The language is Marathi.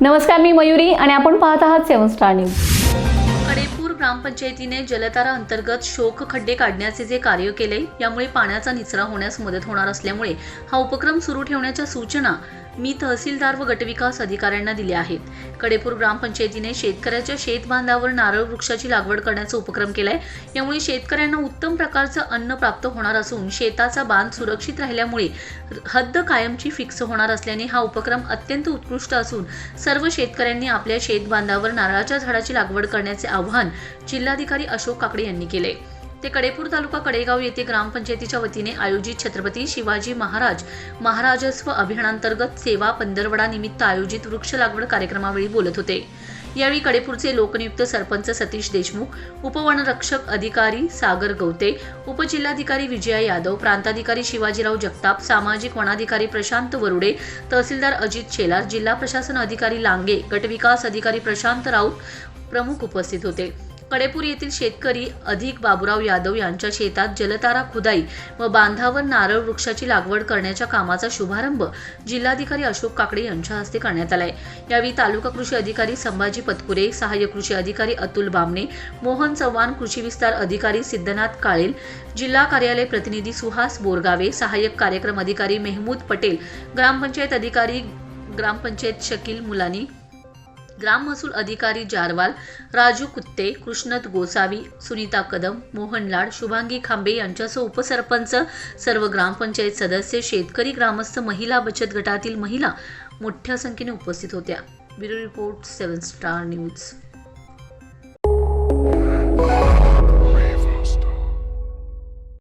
नमस्कार मी मयुरी आणि आपण पाहत आहात सेवन स्टार न्यूज. कडेपूर ग्रामपंचायतीने जलतारा अंतर्गत शोक खड्डे काढण्याचे जे कार्य केले यामुळे पाण्याचा निचरा होण्यास मदत होणार असल्यामुळे हा उपक्रम सुरू ठेवण्याच्या सूचना मी तहसीलदार व गटविकास अधिकाऱ्यांना दिले आहेत. कडेपूर ग्रामपंचायतीने शेतकऱ्याच्या शेतबांधावर नारळ वृक्षाची लागवड करण्याचा उपक्रम केलाय. यामुळे शेतकऱ्यांना उत्तम प्रकारचं अन्न प्राप्त होणार असून शेताचा बांध सुरक्षित राहिल्यामुळे हद्द कायमची फिक्स होणार असल्याने हा उपक्रम अत्यंत उत्कृष्ट असून सर्व शेतकऱ्यांनी आपल्या शेतबांधावर नारळाच्या झाडाची लागवड करण्याचे आवाहन जिल्हाधिकारी अशोक काकडे यांनी केले ते कडेपूर तालुका कडेगाव येथे ग्रामपंचायतीच्या वतीने आयोजित छत्रपती शिवाजी महाराज महाराजस्व अभियानांतर्गत सेवा पंधरवडा निमित्त आयोजित वृक्ष लागवड कार्यक्रमावेळी बोलत होते. यावेळी कडेपूरचे लोकनियुक्त सरपंच सतीश देशमुख उपवनरक्षक अधिकारी सागर गवते उपजिल्हाधिकारी विजया यादव प्रांताधिकारी शिवाजीराव जगताप सामाजिक वनाधिकारी प्रशांत वरुडे तहसीलदार अजित शेलार जिल्हा प्रशासन अधिकारी लांगे गटविकास अधिकारी प्रशांत राऊत प्रमुख उपस्थित होते. कडेपूर येथील शेतकरी अधिक बाबुराव यादव यांच्या शेतात जलतारा खुदाई व बांधावर नारळ वृक्षाची लागवड करण्याच्या कामाचा शुभारंभ जिल्हाधिकारी अशोक काकडे यांच्या हस्ते करण्यात आलाय. यावेळी तालुका कृषी अधिकारी संभाजी पतपुरे सहाय्यक कृषी अधिकारी अतुल बामणे मोहन चव्हाण कृषी विस्तार अधिकारी सिद्धनाथ काळेल जिल्हा कार्यालय प्रतिनिधी सुहास बोरगावे सहाय्यक कार्यक्रम अधिकारी मेहमूद पटेल ग्रामपंचायत अधिकारी ग्रामपंचायत शकील मुलानी ग्राम महसूल अधिकारी जारवाल राजू कुत्ते कृष्णत गोसावी सुनीता कदम मोहन लाड शुभांगी खांबे यांच्यासह उपसरपंच सर्व ग्रामपंचायत सदस्य शेतकरी ग्रामस्थ महिला बचत गटातील महिला मोठ्या संख्येने उपस्थित होत्या. Bureau report seven star news.